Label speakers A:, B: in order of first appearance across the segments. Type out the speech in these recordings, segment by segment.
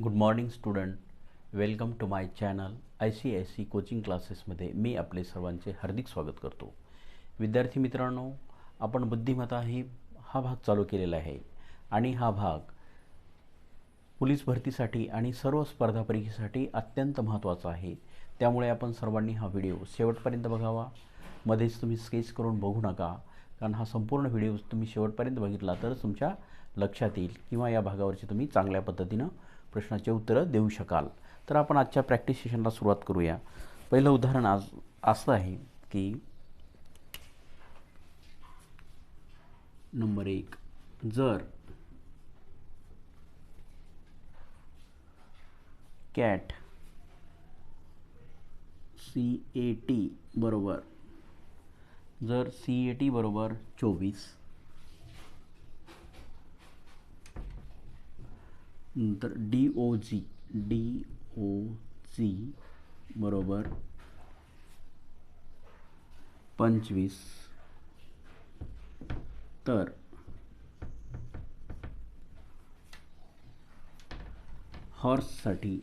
A: Good morning student welcome to my channel I C I C coaching क्लासेसमध्ये मी आपले सर्वांचे हार्दिक स्वागत करतो. विद्यार्थी मित्रांनो आपण बुद्धिमत्ता ही हा भाग चालू केलेला आहे. आणि हा भाग पोलीस भरतीसाठी आणि सर्व स्पर्धा परीक्षेसाठी अत्यंत महत्त्वाचा आहे. त्यामुळे आपण सर्वांनी हा व्हिडिओ शेवटपर्यंत बघावा. मध्येच तुम्ही स्केच करून बघू नका कारण हा संपूर्ण व्हिडिओ तुम्ही शेवटपर्यंत बघितला तरच तुमच्या लक्षात येईल किंवा या भागावरची तुम्ही चांगल्या पद्धतीनं प्रश्नाचे उत्तरं देऊ शकाल. तर आपण आजच्या प्रॅक्टिस सेशनला सुरुवात करूया. पहिलं उदाहरण आज असं आहे की नंबर एक जर कॅट सी ए टी बरोबर जर सी ए टी बरोबर चोवीस D O G D O जी बरोबर पंचवीस. तर हॉर्ससाठी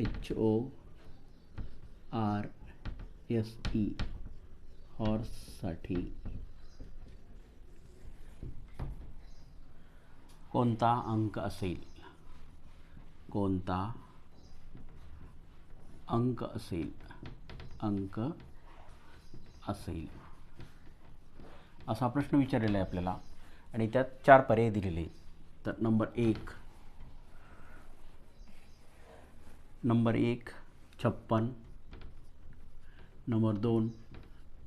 A: H O R S E हॉर्ससाठी कोणता अंक असेल? कोणता अंक असेल? अंक असेल. असा प्रश्न विचारलेला आहे आपल्याला. आणि त्यात चार पर्याय दिलेले तर नंबर एक नंबर एक छप्पन. नंबर दोन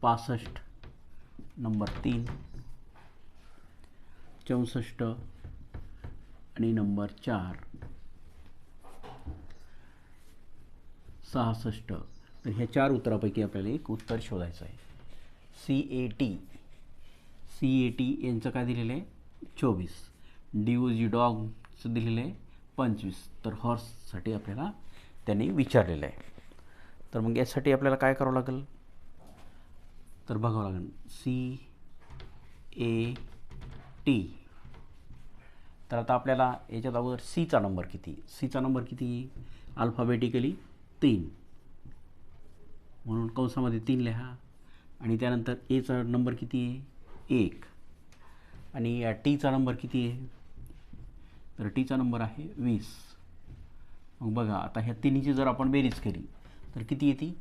A: पासष्ट. नंबर तीन चौसष्ट. आणि नंबर चार. सहासष्ट. तर ह्या चार उत्तरापैकी आपल्याला एक उत्तर शोधायचं आहे. C A T C A T यांचं काय दिलेलं आहे? चोवीस. डी जी डॉगचं दिलेलं आहे पंचवीस. तर हॉर्ससाठी आपल्याला त्यांनी विचारलेलं आहे. तर मग यासाठी आपल्याला काय करावं लागेल? तर बघावं लागेल. सी ए टी तर आता आपल्याला याच्यात अगोदर सीचा नंबर किती? सीचा नंबर किती? अल्फाबेटिकली तीन. म्हणून कंसामध्ये तीन लिहा. आणि त्यानंतर एचा नंबर किती आहे? एक. आणि या टीचा नंबर किती आहे? तर टीचा नंबर आहे वीस. मग बघा आता ह्या तिन्हीची जर आपण बेरीज केली तर किती येते?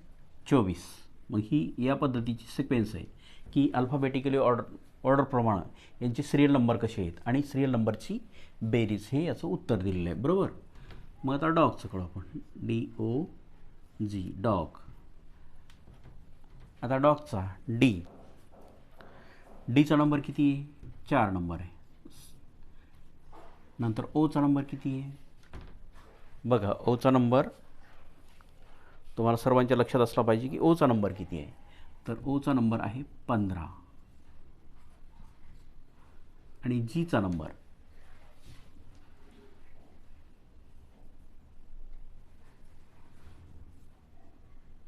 A: चोवीस. मग ही या पद्धतीची सिक्वेन्स आहे की अल्फाबेटिकली ऑर्डर ऑर्डरप्रमाणे यांचे सिरियल नंबर कसे आहेत? आणि सिरियल नंबरची बेरीज हे याचं उत्तर दिलेलं आहे. बरोबर? मग आता डॉगचं कळू आपण. डी ओ जी डॉग आता डॉगचा डी डीचा नंबर किती आहे? चार नंबर आहे. नंतर ओचा नंबर किती आहे? बघा ओचा नंबर तुम्हाला सर्वांच्या लक्षात असला पाहिजे की ओचा नंबर किती आहे. तर ओचा नंबर आहे पंधरा. आणि जीचा नंबर.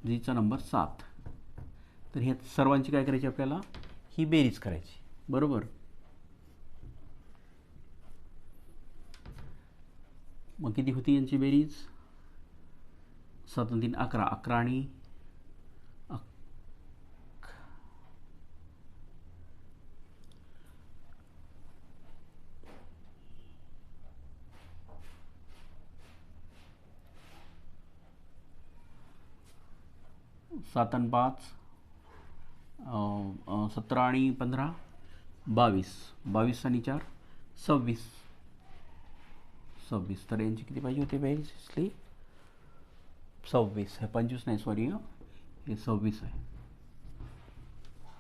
A: जीचा नंबर सात. तर ह्या सर्वांची काय करायची आपल्याला? ही बेरीज करायची. बरोबर? मग किती होती यांची बेरीज? सात तीन अकरा. अकरा आणि अक- सात आणि पाच सतरा आणि पंधरा बावीस. बावीस आणि चार सव्वीस. सव्वीस. तर यांची किती पाहिजे होती बेसिसली सव्वीस. हे पंचवीस नाही सॉरी हे. सव्वीस आहे.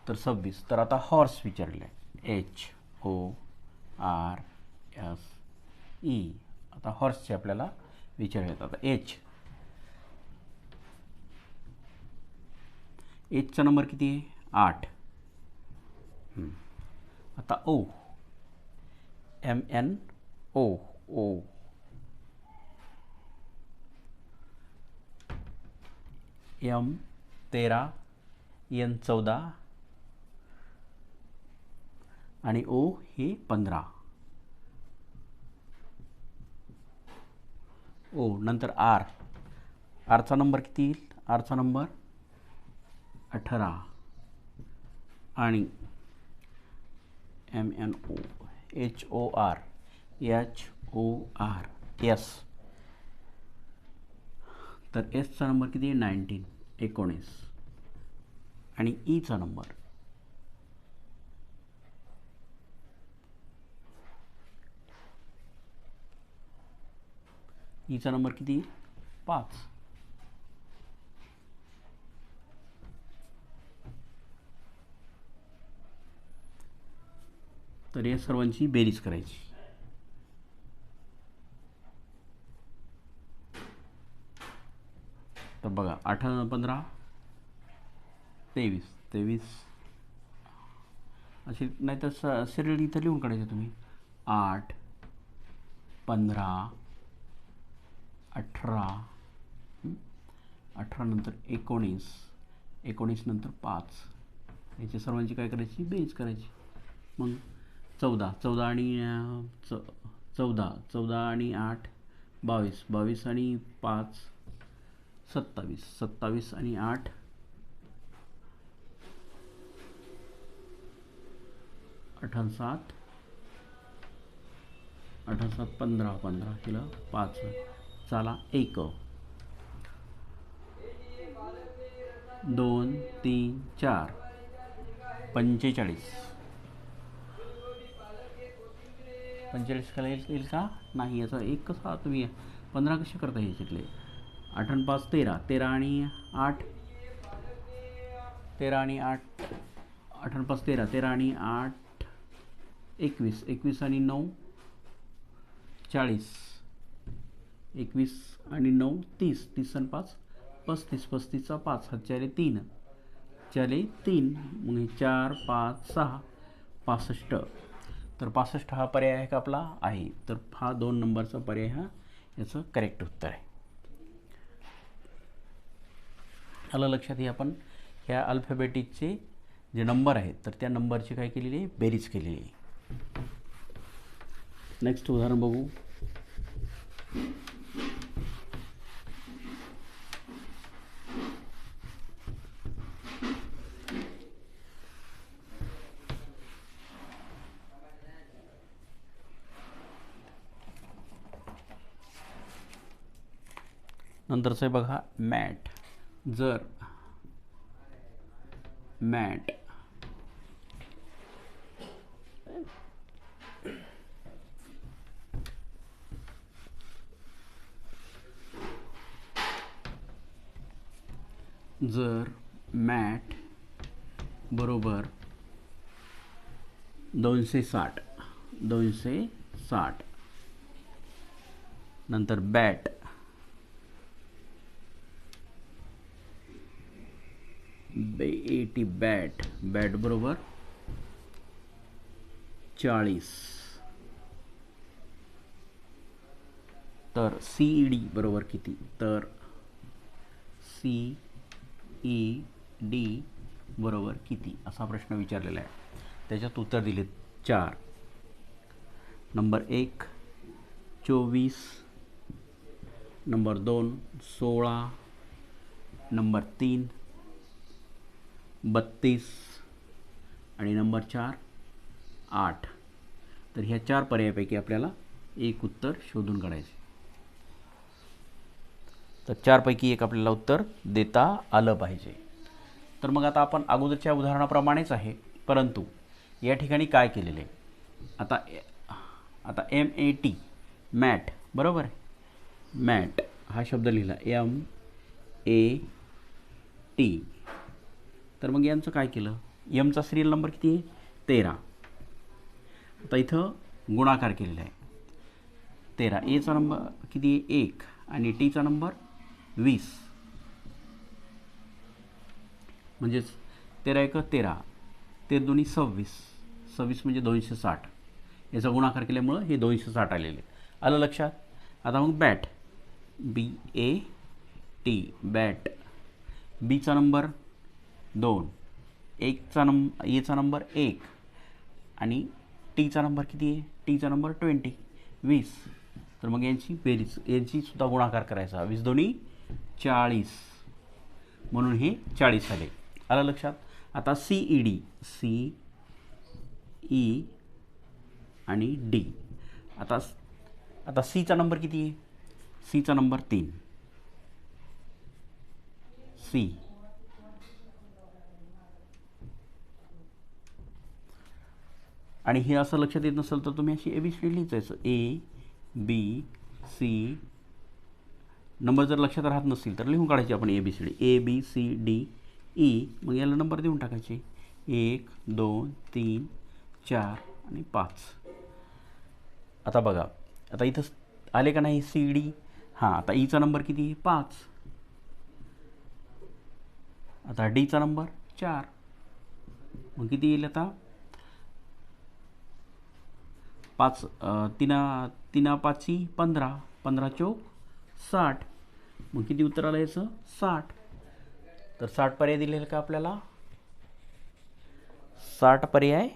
A: तर सव्वीस. तर आता हॉर्स विचारले. H O R S E आता हॉर्सचे आपल्याला विचार येतात. एच एचचा नंबर किती आहे? आठ. आता O M N O O M तेरा एन चौदा. आणि ओ हे पंधरा. ओ नंतर आर आरचा नंबर किती येईल? आरचा नंबर अठरा. आणि M N O H O R H O R S तर एसचा नंबर किती आहे? नाईन्टीन एकोणीस. आणि ईचा नंबर ईचा नंबर किती? पाच. तर या सर्वांची बेरीज करायची. तर बघा आठ पंधरा तेवीस. तेवीस. असे नाही तर स सिरियल इथं लिहून काढायचं तुम्ही. आठ पंधरा अठरा. अठरा नंतर एकोणीस. एकोणीस नंतर पाच. याच्या सर्वांची काय करायची? बेरीज करायची. मग चौदा. चौदा आणि च चौदा. चौदा आणि आठ बावीस. बावीस आणि पाच सत्तावीस. सत्तावीस आणि आठ. अठरा सात. अठरा सात पंधरा. पंधरा किलो पाच. चला एक. दोन तीन चार. पंचेचाळीस. पंचेचाळीस करायला येईल येईल का? नाही याचा एक कसा तुम्ही पंधरा कसे करता ह्याच्यातले आठ आणि पाच तेरा. तेरा आणि आठ. तेरा आणि आठ. आठ आणि पाच तेरा. तेरा आणि आठ. एकवीस. एकवीस आणि नऊ. चाळीस. एकवीस आणि नऊ तीस. तीस आणि पाच पस्तीस. पस्तीसचा पाच. हा तीन. चारे तीन. मग हे चार पाच सहा. पासष्ट. तर पासष्ट हा पर्याय आहे का आपला? आहे. तर हा दोन नंबरचा पर्याय हा याचं करेक्ट उत्तर आहे. आलं लक्षात हे आपण? ह्या अल्फाबेटिकचे जे नंबर आहेत तर त्या नंबरची काय केलेली आहे? बेरीज केलेली आहे. नेक्स्ट उदाहरण बघू. नंतरचं आहे बघा, मॅट. जर मॅट. जर मॅट बरोबर दोनशे साठ दोनशे साठ. नंतर बॅट. बे एटी बॅट बॅट बरोबर चाळीस. तर सी ई डी बरोबर किती? तर सी ई डी बरोबर किती? असा प्रश्न विचारलेला आहे. त्याच्यात उत्तर दिले चार. नंबर एक चोवीस. नंबर दोन सोळा. नंबर तीन बत्तीस आणि नंबर चार आठ. तर ह्या चार पर्यायापैकी आपल्याला एक उत्तर शोधून काढायचे. तर चारपैकी एक आपल्याला उत्तर देता आलं पाहिजे. तर मग आता आपण अगोदरच्या उदाहरणाप्रमाणेच आहे. परंतु या ठिकाणी काय केलेले? आता आता एम ए टी मॅट. बरोबर? आहे मॅट हा शब्द लिहिला. एम ए टी तर मग यांचं काय केलं? यमचा सिरियल नंबर किती आहे? तेरा. आता इथं गुणाकार केलेला आहे. तेरा. एचा नंबर किती आहे? एक. आणि टीचा नंबर वीस. म्हणजेच तेरा एक तेरा. ते दोन्ही सव्वीस. सव्वीस म्हणजे दोनशे साठ. याचा गुणाकार केल्यामुळं हे दोनशे साठ आलेले. आलं लक्षात? आता मग bat B A T bat बीचा नंबर दोन. एकचा नंब एचा नंबर एक आणि टीचा नंबर किती आहे? टीचा नंबर ट्वेंटी. वीस. तर मग यांची बेरीज यांचीसुद्धा गुणाकार करायचा. वीस दोन्ही चाळीस. म्हणून हे चाळीस आले आलं लक्षात? आता C E D C E आणि डी. आता आता सीचा नंबर किती आहे? सीचा नंबर तीन. सी. आणि हे असं लक्षात येत नसेल तर तुम्ही अशी ए बी सी डी लिहिचायचं ए बी सी नंबर जर लक्षात राहत नसतील तर लिहून काढायचे आपण A B C D A B C D E मग याला नंबर देऊन टाकायचे. एक दोन तीन चार आणि पाच. आता बघा. आता इथं आले का नाही सी डी हां आता e ईचा नंबर किती? आहे पाच. आता डीचा नंबर चार. मग किती येईल आता? पाच तिना तिना पाची पंधरा पंधरा चौक साठ. मग किती उत्तर आलं याचं? साठ. तर साठ पर्याय दिलेलं का आपल्याला? साठ पर्याय.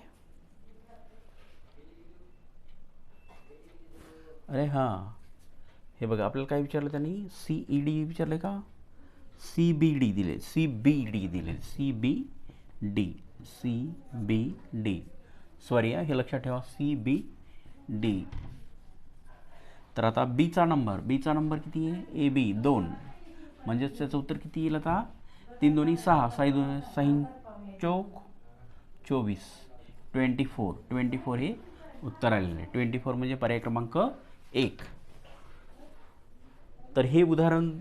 A: अरे हां. हे बघा आपल्याला काय विचारलं त्यांनी? सी ई डी विचारलं का? सी बी डी दिले सी बी डी दिले C B D C B D sorry हे लक्षात ठेवा. C B D. तर आता बीचा नंबर बीचा नंबर किती आहे? ए बी दोन. म्हणजेच त्याचं उत्तर किती येईल आता? तीन दोन्ही सहा. साई दोन साईन चौक चोवीस. Twenty four. ट्वेंटी फोर हे उत्तर आलेलं आहे. ट्वेंटी फोर म्हणजे पर्याय क्रमांक एक. तर हे उदाहरण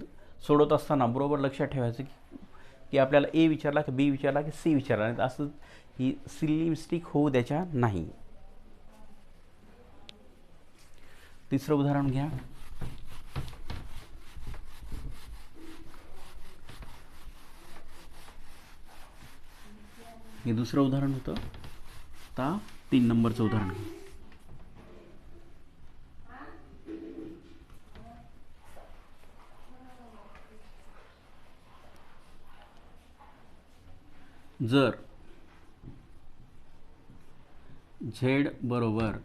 A: सोडवत असताना बरोबर लक्षात ठेवायचं की की आपल्याला ए विचारला की बी विचारला की सी विचारला नाही. असं ही सिल्ली मिस्टेक होऊ द्यायच्या नाही. तिसरं उदाहरण घ्या. हे दुसरं उदाहरण होतं. आता तीन नंबरचं उदाहरण घ्या. जर झेड बरोबर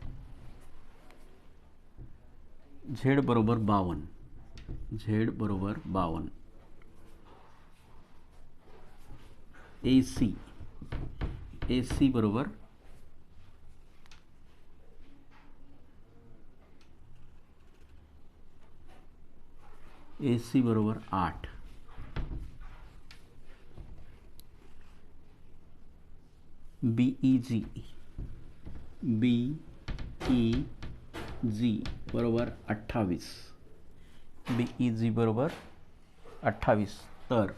A: झेड बरोबर बावन. झेड बरोबर बावन. ए सी ए सी बरोबर ए सी बरोबर आठ. B E G B E जी बरोबर अठ्ठावीस. बी ई जी बरोबर अठ्ठावीस. तर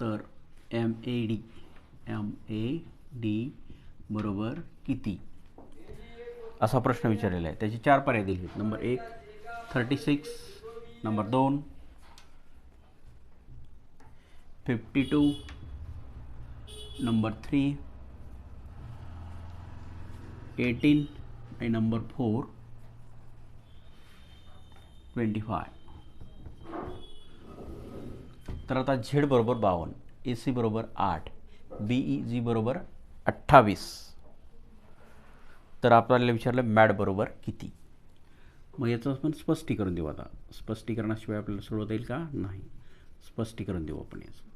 A: तर M A D M A D बरोबर किती? असा प्रश्न विचारलेला आहे. त्याचे चार पर्याय दिले आहेत. नंबर एक थर्टी सिक्स नंबर दोन fifty two number three eighteen आणि नंबर फोर ट्वेंटी फाय तर आता झेड बरोबर बावन्न ए सी बरोबर आठ बी ई जी बरोबर अठ्ठावीस. तर आपल्याला विचारलं मॅड बरोबर किती? मग याचं आपण स्पष्टीकरण देऊ आता. स्पष्टीकरणाशिवाय आपल्याला सोडवता येईल का? नाही. स्पष्टीकरण देऊ आपण याचं.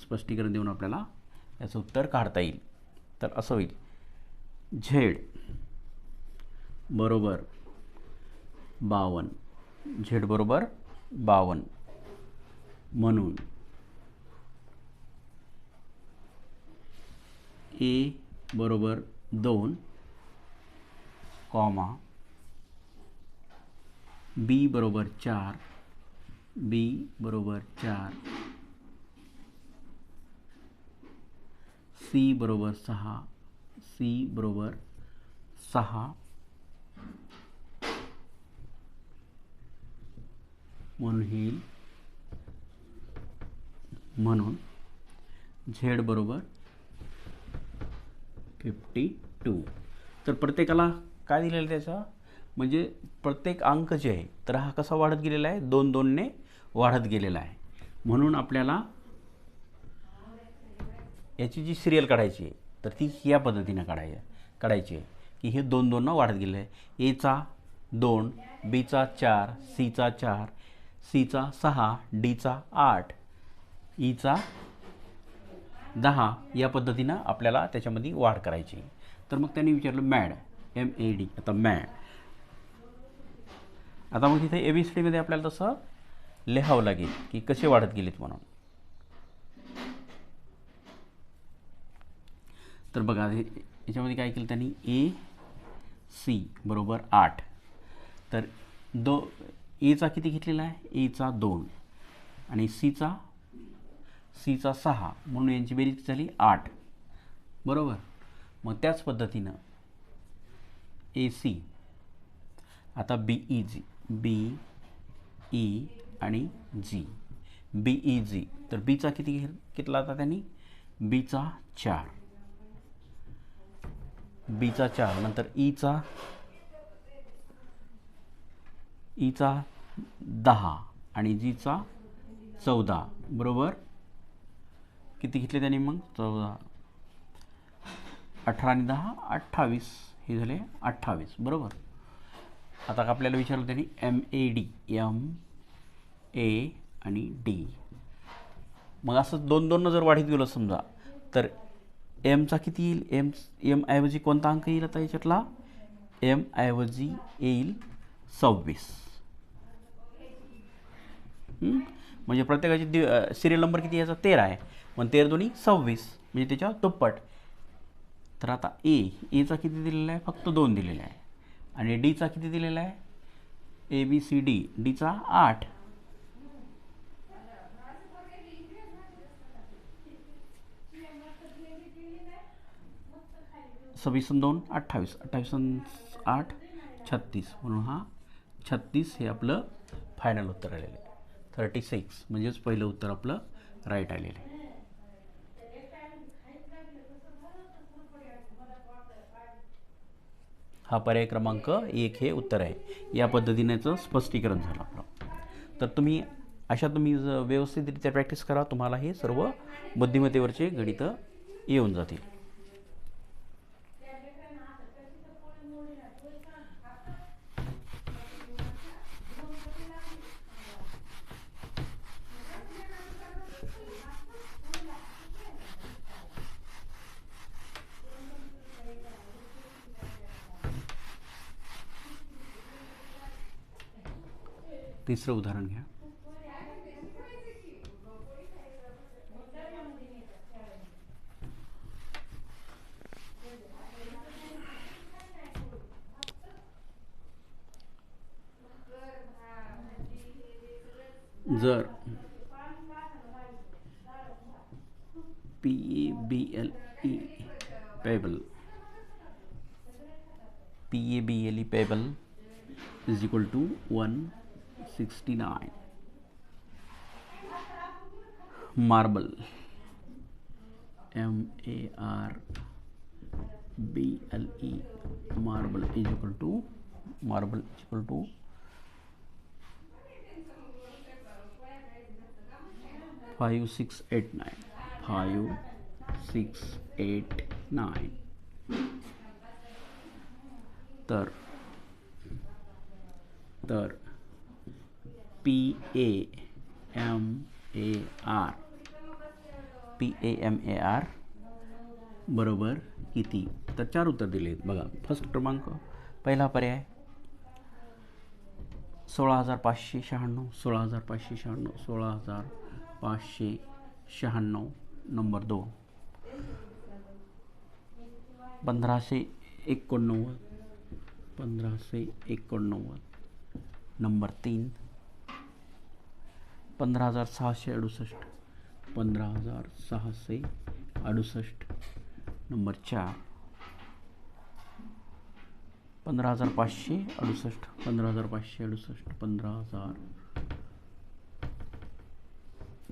A: स्पष्टीकरण देऊन आपल्याला याचं उत्तर काढता येईल. तर असं होईल. झेड. बरोबर. बावन्न झेड बरोबर बावन्न म्हणून ए बरोबर दोन, कॉमा बी बरोबर चार, बी बरोबर चार, सी बरोबर सहा सी बरोबर सहा. म्हणून येईल. म्हणून झेड बरोबर फिफ्टी टू. तर प्रत्येकाला काय दिलेलं आहे म्हणजे प्रत्येक अंक जे आहे तर हा कसा वाढत गेलेला आहे? दोन दोनने वाढत गेलेला आहे. म्हणून आपल्याला याची जी सिरियल काढायची आहे तर ती या पद्धतीनं काढाय काढायची आहे. की हे दोन दोननं वाढत गेले. आहे एचा दोन बीचा चार सीचा चार सीचा सहा डीचा आठ. E ईचा दहा या पद्धतीनं आपल्याला त्याच्यामध्ये वाढ करायची तर मग त्यांनी विचारलं मॅड एम ए डी आता मॅड. आता मग तिथे ए बी सी डीमध्ये आपल्याला तसं लिहावं लागेल की कसे वाढत गेलेत म्हणून. तर बघा हे- याच्यामध्ये काय केलं त्यांनी? ए सी बरोबर आठ. तर दो एचा किती घेतलेला आहे? एचा दोन. आणि सीचा सीचा सहा. म्हणून यांची बेरीज झाली आठ. बरोबर? मग त्याच पद्धतीनं ए सी आता B E G B E आणि जी बी ई जी तर बीचा किती घे घेतला आता त्यांनी? बीचा चार. बीचा चार नंतर ईचा ईचा दहा आणि जीचा चौदा. बरोबर? किती घेतले त्यांनी मग? चौदा. अठरा आणि दहा अठ्ठावीस. हे झाले अठ्ठावीस. बरोबर? आता आपल्याला विचारलं त्यांनी M A D M A आणि डी मग असं दोन दोननं जर वाढीत गेलो समजा तर एमचा किती येईल? एम एम ऐवजी कोणता अंक येईल आता याच्यातला? एम ऐवजी येईल सव्वीस. म्हणजे प्रत्येकाची दि सिरियल नंबर किती याचा तेरा आहे. पण तेरा दोन्ही सव्वीस. म्हणजे त्याच्या दुप्पट. तर आता ए एचा किती दिलेला आहे? फक्त दोन दिलेला आहे. आणि डीचा किती दिलेला आहे? ए बी सी डी डीचा आठ. सव्वीस दोन अठ्ठावीस. अठ्ठावीस आठ छत्तीस. म्हणून हा छत्तीस हे आपलं फायनल उत्तर आलेलं आहे. थर्टी सिक्स म्हणजेच पहिलं उत्तर आपलं राईट आलेलं आहे. हा पर्याय क्रमांक एक हे उत्तर आहे. या पद्धतीनेचं स्पष्टीकरण झालं आपलं. तर तुम्ही अशा तुम्ही ज- व्यवस्थितरित्या प्रॅक्टिस करा तुम्हाला हे सर्व बुद्धिमत्तेवरचे गणितं येऊन जातील. तिसरं उदाहरण घ्या जर P A B L E pebble P A B L E pebble is equal to marble M A R B L E marble is equal to marble is equal to five six eight nine five six eight nine तर तर P A M A R P A M A R बरोबर किती? चार उत्तर दिले first क्रमांक, पहिला पर्याय, सोळा हज़ार पाचशे शहाण्णव. सोळा हज़ार पाचशे शहाण्णव, सोळा हज़ार पाचशे शहाण्णव, नंबर दोन. पंधराशे एकोणनव्वद पंधराशे एकोणनव्वद. नंबर तीन. पंधरा हज़ार सहाशे अडुसष्ट. पंधरा हजार सहाशे अडुसष्ट नंबर चार पंधरा हजार पाचशे अडुसष्ट पंधरा हजार पाचशे अडुसष्ट पंधरा हजार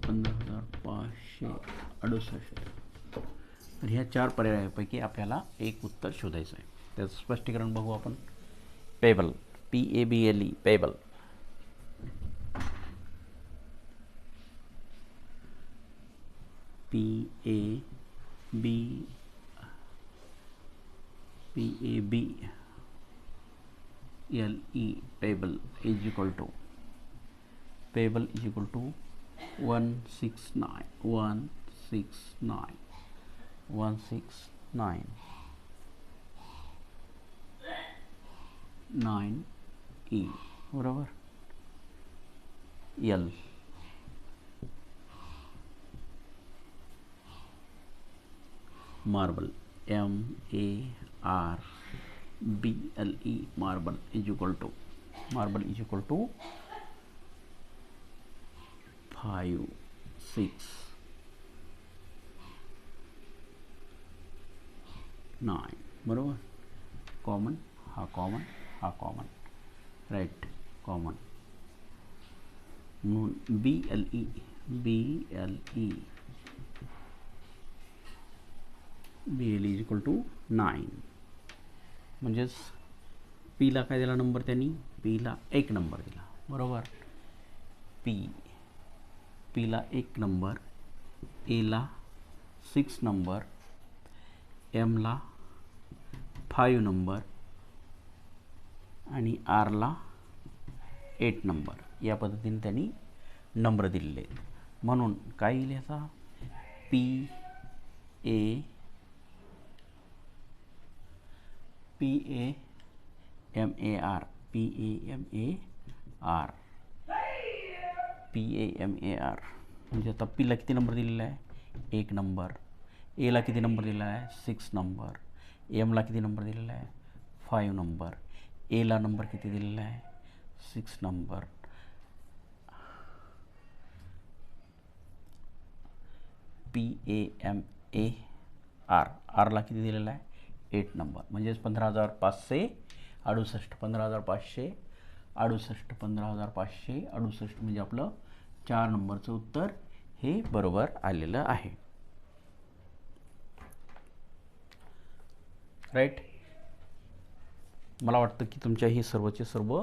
A: पंधरा हजार पाचशे अडुसष्ट. तर ह्या चार पर्यायापैकी आपल्याला एक उत्तर शोधायचं आहे. त्याचं स्पष्टीकरण बघू आपण. Pebble P A B L E pebble A B P A B L E table is equal to table is equal to 169 169 169 9 E whatever L. marble m a r b l e marble is equal to marble is equal to 5 6 9 बरोबर common हा common हा common right common म्हणून B L E B L E B L is equal to nine म्हणजेच पीला काय दिला number त्यांनी? पीला एक नंबर दिला. बरोबर? पी पीला एक नंबर एला सिक्स नंबर एमला फाईव्ह नंबर आणि आरला एट नंबर या पद्धतीने त्यांनी नंबर दिलेले आहेत. म्हणून काय येईल याचा? P A P A M A R P A M A R P A M A R म्हणजे आता पीला किती नंबर दिलेला आहे? एक नंबर एला किती नंबर दिलेला आहे? सिक्स नंबर एमला किती नंबर दिलेला आहे? फाईव्ह नंबर एला नंबर किती दिलेला आहे? Six number P A M A R आरला किती दिलेला आहे? Eight number. म्हणजेच पंधरा हजार पाचशे अडुसष्ट पंधरा हजार पाचशे अडुसष्ट पंधरा हजार पाचशे अडुसष्ट म्हणजे आपलं चार नंबरचं उत्तर हे बरोबर आलेलं आहे. राईट मला वाटतं की तुमच्या ही सर्वचे सर्व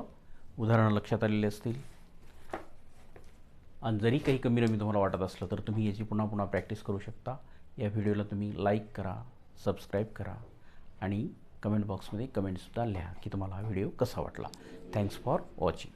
A: उदाहरणं लक्षात आलेले असतील. आणि जरी काही कमी रमी तुम्हाला वाटत असलं तर तुम्ही याची पुन्हा पुन्हा प्रॅक्टिस करू शकता. या व्हिडिओला तुम्ही लाईक करा सबस्क्राईब करा. आणि कमेंट बॉक्समध्ये कमेंटसुद्धा लिहा की तुम्हाला हा व्हिडिओ कसा वाटला. Thanks for watching